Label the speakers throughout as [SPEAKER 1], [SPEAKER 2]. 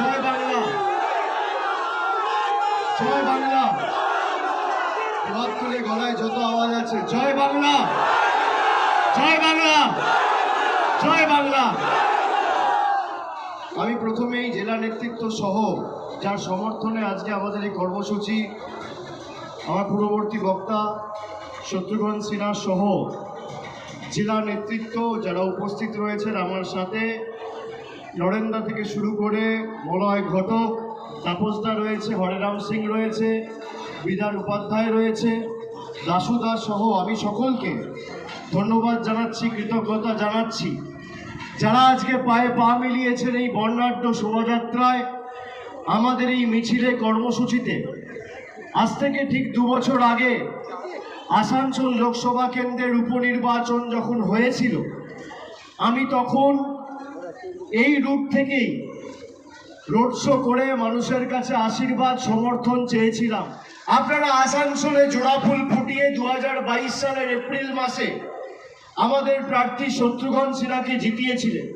[SPEAKER 1] জয় বাংলা। হাত তুলে গলায় যত আওয়াজ আছে আমি প্রথমেই জেলা নেতৃত্ব সহ যার সমর্থনে আজকে আমাদের এই কর্মসূচি, আমার পূর্ববর্তী বক্তা শত্রুঘ্ন সিনহা সহ জেলা নেতৃত্ব যারা উপস্থিত রয়েছেন আমার সাথে নরেন্দা থেকে শুরু করে মলয় ঘটক, তাপসদা রয়েছে, হরেরাম সিং রয়েছে বিধান উপাধ্যায় রয়েছে, দাসুদা সহ আমি সকলকে ধন্যবাদ জানাচ্ছি, কৃতজ্ঞতা জানাচ্ছি। যারা আজকে পায়ে পা মিলিয়েছেন এই বর্ণাঢ্য শোভাযাত্রায়, আমাদের এই মিছিলে কর্মসূচিতে, আজ থেকে ঠিক দু বছর আগে আসানসোল লোকসভা কেন্দ্রের উপনির্বাচন যখন হয়েছিল, আমি তখন এই রুট থেকেই রোড শো করে মানুষের কাছে আশীর্বাদ, সমর্থন চেয়েছিলাম। আপনারা আসানসোলে জোড়া ফুল ফুটিয়ে দু হাজার বাইশ সালের এপ্রিল মাসে আমাদের প্রার্থী শত্রুঘ্ন সিনহাকে জিতিয়েছিলেন।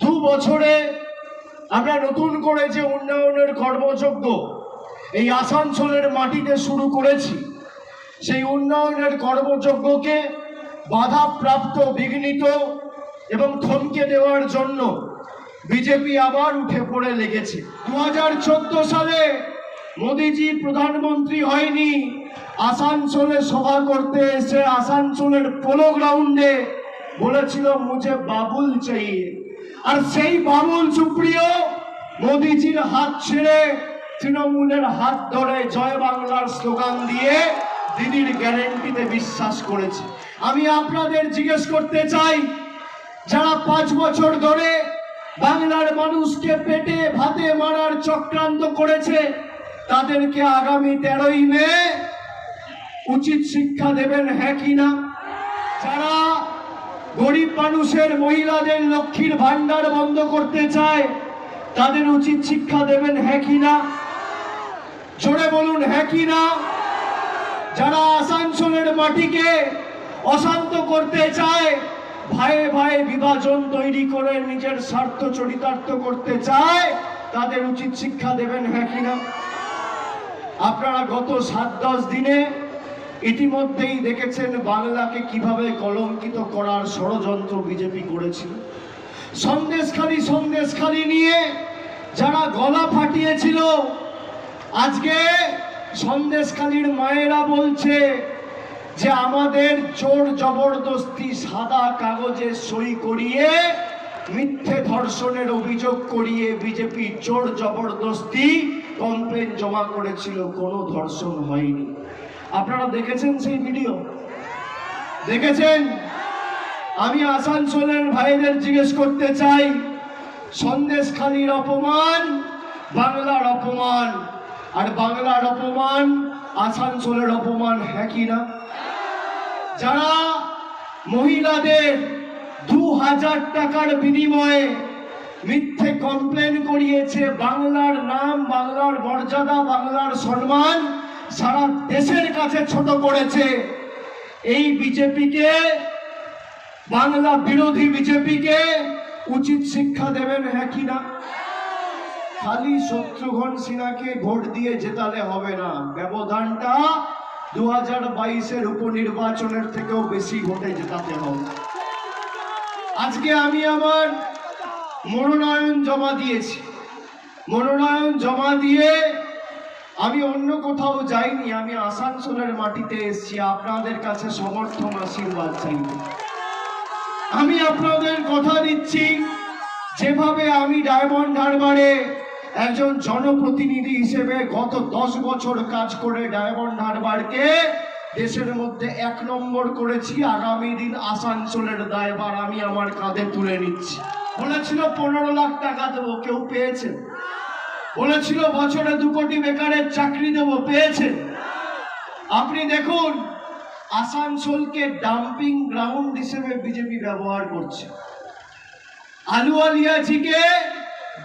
[SPEAKER 1] দু বছরে আমরা নতুন করে যে উন্নয়নের কর্মযজ্ঞ এই আসানসোলের মাটিতে শুরু করেছি, সেই উন্নয়নের কর্মযজ্ঞকে বাধাপ্রাপ্ত, বিঘ্নিত এবং থমকে দেওয়ার জন্য বিজেপি আবার উঠে পড়ে লেগেছে। দু হাজার চোদ্দ সালে মোদিজি প্রধানমন্ত্রী হয়নি, আসানসোলে সভা করতে এসে আসানসোলের পোলো গ্রাউন্ডে বলেছিল, মুঝে বাবুল চাইয়ে আর সেই বাবুল সুপ্রিয় মোদিজির হাত ছেড়ে তৃণমূলের হাত ধরে জয় বাংলার স্লোগান দিয়ে দিদির গ্যারেন্টিতে বিশ্বাস করেছে। আমি আপনাদের জিজ্ঞেস করতে চাই যারা পাঁচ বছর ধরে বাংলার মানুষকে পেটে ভাতে মারার চক্রান্ত করেছে, তাদেরকে আগামী তেরোই মে উচিত শিক্ষা দেবেন হ্যাঁ কি না? যারা গরিব মানুষের মহিলাদের লক্ষ্মীর ভান্ডার বন্ধ করতে চায়, তাদের উচিত শিক্ষা দেবেন হ্যাঁ কি না? জোরে বলুন হ্যাঁ কি না? যারা আসানসোলের মাটিকে অশান্ত করতে চায় ভাইয়ে ভাইয়ে বিভাজন তৈরি করে নিজের স্বার্থ চরিতার্থ করতে চায়, তাদের উচিত শিক্ষা দেবেন হ্যাঁ কিনা আপনারা গত সাত দশ দিনে ইতিমধ্যেই দেখেছেন বাংলাকে কীভাবে কলঙ্কিত করার ষড়যন্ত্র বিজেপি করেছিল। সন্দেশখালি সন্দেশখালি নিয়ে যারা গলা ফাটিয়েছিল, আজকে সন্দেশখালির মায়েরা বলছে যে আমাদের জোর জবরদস্তি সাদা কাগজে সই করিয়ে, মিথ্যে ধর্ষণের অভিযোগ করিয়ে বিজেপি জোর জবরদস্তি কমপ্লেন জমা করেছিল, কোনো ধর্ষণ হয়নি। আপনারা দেখেছেন সেই ভিডিও দেখেছেন? আমি আসানসোলের ভাইদের জিজ্ঞেস করতে চাই, সন্দেশখালির অপমান, বাংলার অপমান? আর বাংলার অপমান, আসানসোলের অপমান হ্যাঁ কি না? যারা মহিলাদের দু হাজার টাকার বিনিময়ে মিথ্যে কমপ্লেন করিয়েছে, বাংলার নাম, বাংলার মর্যাদা, বাংলার সম্মান সারা দেশের কাছে ছোট করেছে। এই বিজেপিকে, বাংলা বিরোধী বিজেপিকে উচিত শিক্ষা দেবেন হ্যাঁ কি না? খালি শত্রুঘ্ন সিনহাকে ভোট দিয়ে জেতালে হবে না। ব্যবধানটা দু হাজার বাইশের উপনির্বাচনের থেকেও বেশি ভোটে জেতাতে হবে। আজকে আমি আমার মনোনয়ন জমা দিয়েছি। মনোনয়ন জমা দিয়ে আমি অন্য কোথাও যাইনি, আমি আসানসোলের মাটিতে এসেছি। আপনাদের কাছে সমর্থন, আশীর্বাদ চাই। আমি আপনাদের কথা দিচ্ছি, যেভাবে আমি ডায়মন্ড হারবারে একজন জনপ্রতিনিধি হিসেবে গত দশ বছর কাজ করে ডায়মন্ড হারবারকে দেশের মধ্যে এক নম্বর করেছি। আগামী দিন আসানসোলের দায়বার আমি আমার কাঁধে তুলে নিচ্ছি। বলেছিল পনেরো লাখ টাকা দেবো, কেউ পেয়েছে? বলেছিল বছরে দু কোটি বেকারের চাকরি দেবো, পেয়েছে? আপনি দেখুন, আসানসোলকে ডাম্পিং গ্রাউন্ড হিসেবে বিজেপি ব্যবহার করছে। আলুয়ালিয়াজিকে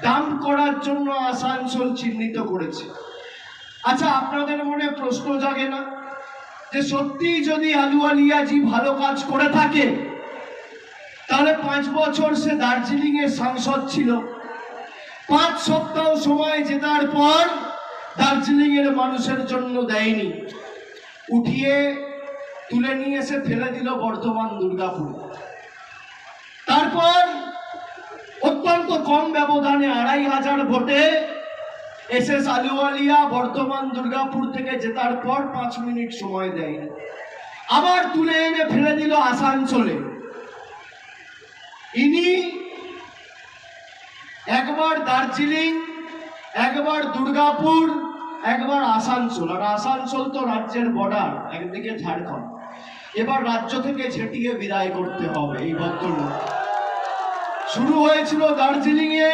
[SPEAKER 1] ডাম্প করার জন্য আসানসোল চিহ্নিত করেছে। আচ্ছা আপনাদের মনে প্রশ্ন জাগে না? যে সত্যিই যদি আলুয়ালিয়াজি ভালো কাজ করে থাকে, তাহলে পাঁচ বছর সে দার্জিলিং এর সাংসদ ছিল। পাঁচ সপ্তাহ সময় জেতার পর দার্জিলিং এর মানুষের জন্য দেয়নি। উঠিয়ে তুলে নিয়ে এসে ফেলে দিল বর্ধমান, দুর্গাপুর। তারপর অত্যন্ত কম ব্যবধানে আড়াই হাজার ভোটে এস এস আলুওয়ালিয়া, বর্ধমান, দুর্গাপুর থেকে জেতার পর পাঁচ মিনিট সময় দেয়। আবার তুলে এনে ফেলে দিল আসানসোলে। ইনি একবার দার্জিলিং, একবার দুর্গাপুর, একবার আসানসোল। আর আসানসোল তো রাজ্যের বর্ডার একদিকে ঝাড়খণ্ড। এবার রাজ্য থেকে ছেটিয়ে বিদায় করতে হবে এই ভদ্রলোক শুরু হয়েছিল দার্জিলিং এ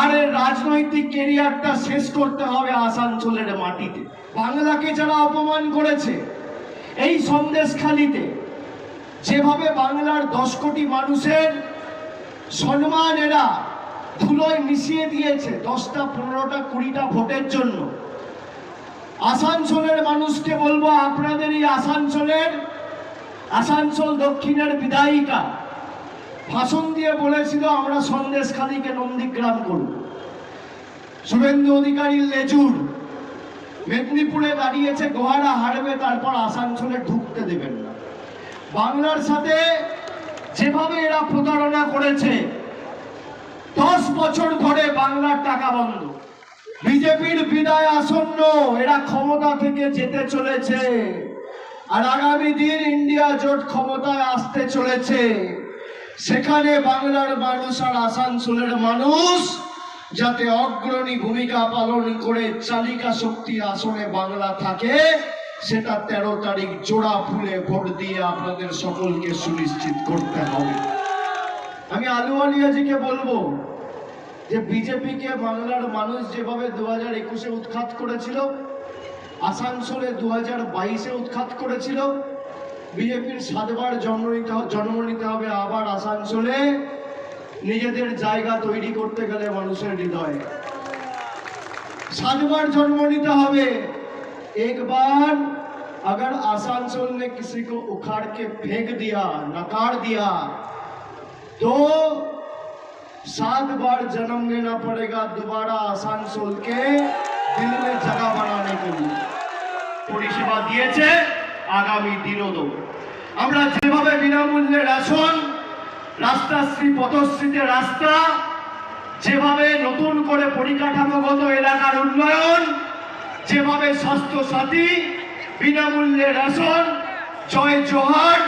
[SPEAKER 1] আর এর রাজনৈতিক কেরিয়ারটা শেষ করতে হবে আসানসোলের মাটিতে। বাংলাকে যারা অপমান করেছে, এই সন্দেশখালিতে, যেভাবে বাংলার দশ কোটি মানুষের সম্মান এরা ধুলোয় মিশিয়ে দিয়েছে দশটা, পনেরোটা, কুড়িটা ভোটের জন্য। আসানসোলের মানুষকে বলব আপনাদের এই আসানসোলের, আসানসোল দক্ষিণের বিধায়িকা। ভাষণ দিয়ে বলেছিল, আমরা সন্দেশখালীকে নন্দীগ্রাম করব। শুভেন্দু অধিকারীর লেজুর। মেদিনীপুরে দাঁড়িয়েছে গোহারা হারবে, তারপর আসানসোলে ঢুকতে দেবেন না। বাংলার সাথে যেভাবে এরা প্রতারণা করেছে, দশ বছর ধরে বাংলার টাকা বন্ধ। বিজেপির বিদায় আসন্ন, এরা ক্ষমতা থেকে যেতে চলেছে। আর আগামী দিন ইন্ডিয়া জোট ক্ষমতায় আসতে চলেছে। সেখানে বাংলার মানুষ আর আসানসোলের মানুষ যাতে অগ্রণী ভূমিকা পালন করে চালিকা শক্তি আসনে বাংলা থাকে, সেটা তেরো তারিখ জোড়া ফুলে ভোট দিয়ে আপনাদের সকলকে সুনিশ্চিত করতে হবে। আমি আলু আলিয়াজিকে বলব যে বিজেপিকে বাংলার মানুষ যেভাবে দু হাজার একুশে উৎখাত করেছিল, আসানসোলে দু হাজার বাইশে উৎখাত করেছিল বিজেপির সাতবার জন্ম নিতে হ- জন্ম নিতে হবে আবার আসানসোলে নিজেদের জায়গা তৈরি করতে গেলে মানুষের হৃদয়ে सातबार जन्म लेते हवे एक बार अगर आसानसोल ने किसी को उखाड़ के फेंक दिया नकार दिया तो सात बार जन्म लेना पड़ेगा दोबारा आसानसोल के दिल में जगह बनाने के लिए পরিষেবা দিয়েছে আগামী দিনও আমরা যেভাবে বিনামূল্যে রেশন, রাস্তাশ্রী, পথশ্রীতে রাস্তা, যেভাবে নতুন করে পরিকাঠামোগত এলাকার উন্নয়ন, যেভাবে স্বাস্থ্য সাথী, বিনামূল্যে রেশন, জয় জোহার,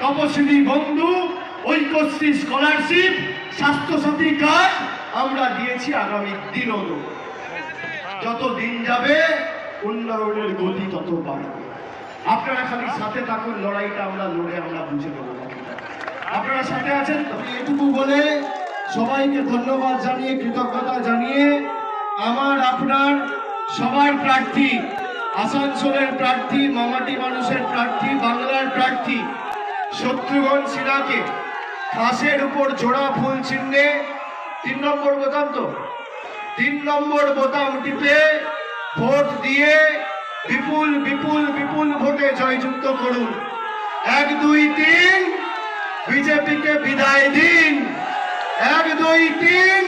[SPEAKER 1] তপশিলি বন্ধু, ঐক্যশ্রী স্কলারশিপ স্বাস্থ্যসাথী কার্ড আমরা দিয়েছি আগামী দিনও যত দিন যাবে, উন্নয়নের গতি তত বাড়বে। আপনারা খালি সাথে থাকুন, লড়াইটা আমরা লড়ে আমরা বুঝে নেব। আপনারা সাথে আছেন এটুকু বলে সবাইকে ধন্যবাদ জানিয়ে, কৃতজ্ঞতা জানিয়ে আমার আপনার সবার প্রার্থী, আসানসোলের প্রার্থী, মামাটি মানুষের প্রার্থী, বাংলার প্রার্থী, শত্রুঘ্ন সিনহাকে ফাঁসের উপর জোড়া ফুল চিহ্নে তিন নম্বর বোতাম তো, তিন নম্বর বোতাম টিপে ভোট দিয়ে বিপুল বিপুল বিপুল ভোটে জয়যুক্ত করুন। এক, দুই, তিন, বিজেপিকে বিদায় দিন। এক, দুই, তিন,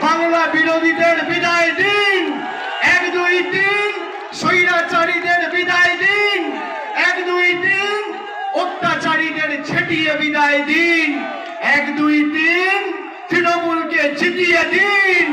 [SPEAKER 1] বাংলা বিরোধীদের বিদায় দিন। এক, দুই, তিন, স্বৈরাচারীদের বিদায় দিন। এক, দুই, তিন, অত্যাচারীদের ছেটিয়ে বিদায় দিন। এক, দুই, তিন, তৃণমূলকে জিতিয়ে দিন।